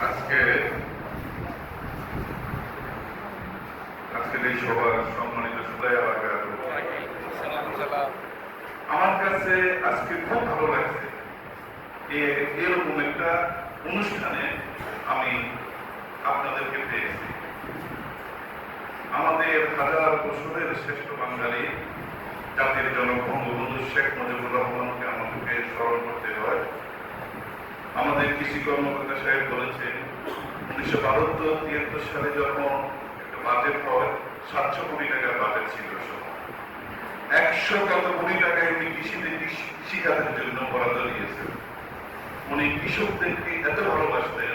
আজকে আজকের এই আমার কাছে আজকে খুব ভালো লাগছে এরকম একটা অনুষ্ঠানে আমি আপনাদেরকে পেয়েছি। আমাদের হাজার বছরের শ্রেষ্ঠ বাঙালি জাতির জনক বঙ্গবন্ধু শেখ মুজিবুর রহমানকে স্মরণ করতে হয়। আমাদের কৃষি কর্মকর্তা সাহেব বলেছেন, উনিশশো বাহাত্তর তিয়াত্তর সালে যখন বাজেট হয়, সাতশো কোটি টাকার বাজেট ছিল একশো কত কোটি টাকায় উনি কৃষিতে কৃষিখাতের জন্য বরাদ্দ দিয়েছেন উনি কৃষকদেরকে এত ভালোবাসতেন,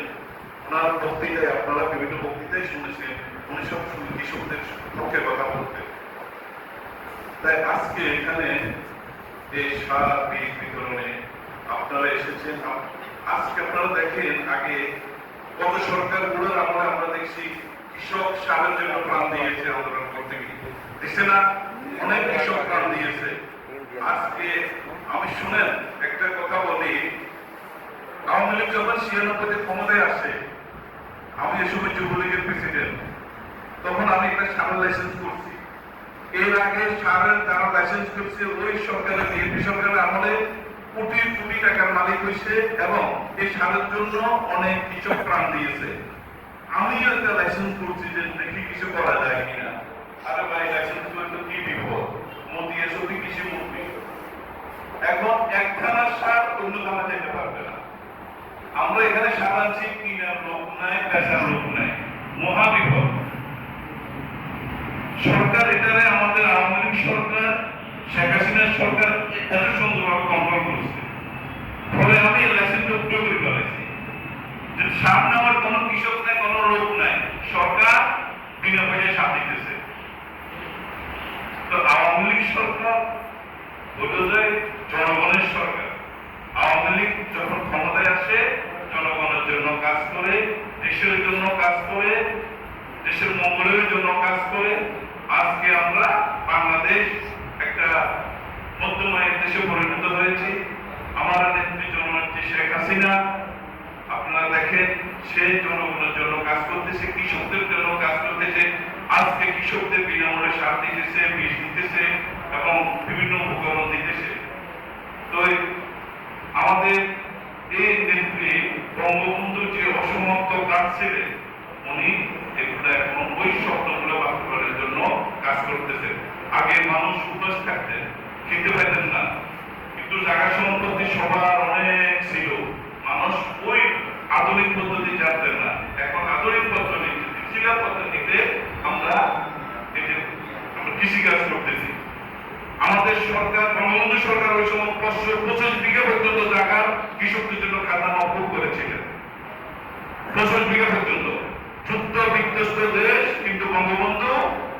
ওনার বক্তৃতায় আপনারা বিভিন্ন বক্তৃতায় শুনেছেন, উনি সবসময় কৃষকদের পক্ষে কথা বলতেন। তাই আজকে এখানে বীজ বিতরণে আপনারা এসেছেন। আজকে আপনারা দেখেন, আগে গত সরকারগুলোর আমলে আমরা দেখছি কৃষক সারের জন্য প্রাণ দিয়েছে আন্দোলন করতে গিয়ে। না? অনেক কৃষক প্রাণ দিয়েছে। আজকে আমি শুনেন, একটা কথা বলি, আওয়ামী লীগ যখন ছিয়ানব্বইতে ক্ষমতায় আসে, আমি এ সময় যুবলীগের প্রেসিডেন্ট তখন আমি একটা সারের লাইসেন্স করছি। এর আগে সারের যারা লাইসেন্স করছে ওই সরকারের, বিএনপি সরকারের আমলে কোটি কোটি টাকার মালিক হয়েছে এবং এই সারের জন্য অনেক কৃষক প্রাণ দিয়েছে। আমিও একটা লাইসেন্স করছি যে দেখি কিছু করা যায় কিনা। আরে ভাই লাইসেন্স করে কি বিপদ? মোদি এসবই কৃষি মন্ত্রী। এখন এক সার অন্য থানা যেতে পারবে না। আমরা এখানে সার আনছি, কিনার লোক নাই পেশার লোক নাই। মহাবিপদ সরকার এটারে আমাদের আওয়ামী লীগ সরকার, শেখ হাসিনার সরকার এত সুন্দরভাবে কন্ট্রোল করেছে। ফলে আমি লাইসেন্সটা উপযোগ করে ফেলেছি। যে সামনে আমার কোনো কৃষক নাই কোনো লোক নাই। সরকার বিনা পয়সায় সাপ দিতেছে। তো আওয়ামী লীগ সরকার বলে যায় জনগণের সরকার। আওয়ামী লীগ যখন ক্ষমতায় আসে, জনগণের জন্য কাজ করে, দেশের জন্য কাজ করে, দেশের মঙ্গলের জন্য কাজ করে আজকে আমরা বাংলাদেশ একটা মধ্যমায়ের দেশে পরিণত হয়েছি। আমার নেত্রী জননেত্রী শেখ হাসিনা, আপনারা দেখেন, সে জনগণের জন্য কাজ করতেছে, কৃষকদের জন্য কাজ করতেছে। আজকে কৃষকদের বিনামূল্যে সার দিতেছে, বীজ দিতেছে এবং বিভিন্ন উপকরণ দিতেছে। তো আমাদের এই নেত্রী বঙ্গবন্ধু যে অসমাপ্ত কাজ ছিলেন উনি এগুলো এখন ওই কাজ করতেছেন আগে মানুষ উপাস থাকতেন খেতে পাইতেন না। কিন্তু জায়গা সম্পত্তি সবার অনেক ছিল। মানুষ ওই আধুনিক পদ্ধতি জানতেন না। এখন আধুনিক পদ্ধতি, কৃষিকাজ পদ্ধতিতে আমরা কৃষিকাজ করতেছি। আমাদের সরকার, বঙ্গবন্ধু সরকার ওই সময় পঁচিশ পঁচিশ বিঘা পর্যন্ত জায়গা কৃষকদের জন্য খাতা মকুব করেছিলেন। পঁচিশ বিঘা পর্যন্ত। যুদ্ধ বিধ্বস্ত দেশ, কিন্তু বঙ্গবন্ধু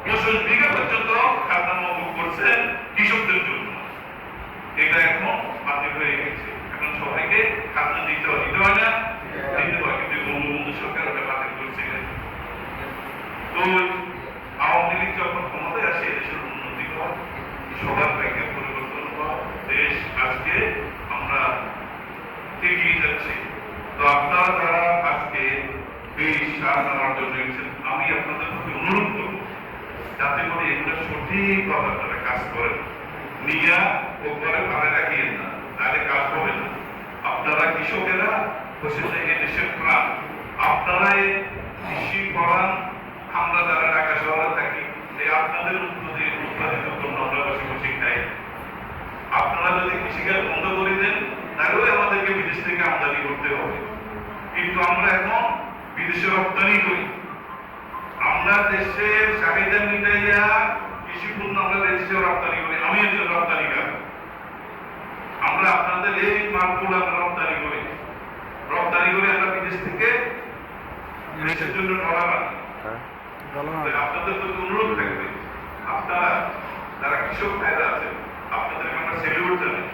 পঁচিশ বিঘা পর্যন্ত খাতা মকুব করছেন কৃষকদের জন্য এটা এখন বাতিল হয়ে গেছে এখন সবাইকে খাতা দিতে হয় দিতে হয় না দিতে হয় কিন্তু বঙ্গবন্ধু সরকার ওটা বাতিল করছিলেন তো আওয়ামী লীগ যখন ক্ষমতায় আসে দেশের উন্নতি হয় সবার ব্যাংকে পরিবর্তন হয় দেশ আজকে আমরা এগিয়ে যাচ্ছি তো আপনারা যারা আজকে এই নেওয়ার জন্য এসেছেন, আমি আপনাদের প্রতি অনুরোধ করব যাতে করে এগুলো সঠিকভাবে আপনারা কাজ করেন। নিয়া ওপরে পালে রাখিয়েন না, তাহলে কাজ হবে না। আপনারা কৃষকেরা বসেছে এই দেশের প্রাণ আপনারা এই কৃষি করান, আমরা যারা ঢাকা শহরে থাকি আপনাদের উৎপাদে উৎপাদিত পণ্য আমরা বসে বসে আপনারা যদি কৃষিকাজ বন্ধ করে দেন, তাহলেও আমাদেরকে বিদেশ থেকে আমদানি করতে হবে। কিন্তু আমরা এখন বিদেশে রপ্তানি করি। আমরা দেশের চাহিদা মিটাইয়া কৃষি পণ্য আমরা দেশে রপ্তানি করি। আমি একজন রপ্তানিকার আমরা আপনাদের এই মালগুলো আমরা রপ্তানি করি। রপ্তানি করে আমরা বিদেশ থেকে দেশের জন্য ডলার আনি আপনাদের প্রতি অনুরোধ থাকবে। আপনারা যারা কৃষক ভাইরা আছেন আপনাদেরকে আমরা সেলিউট জানাই।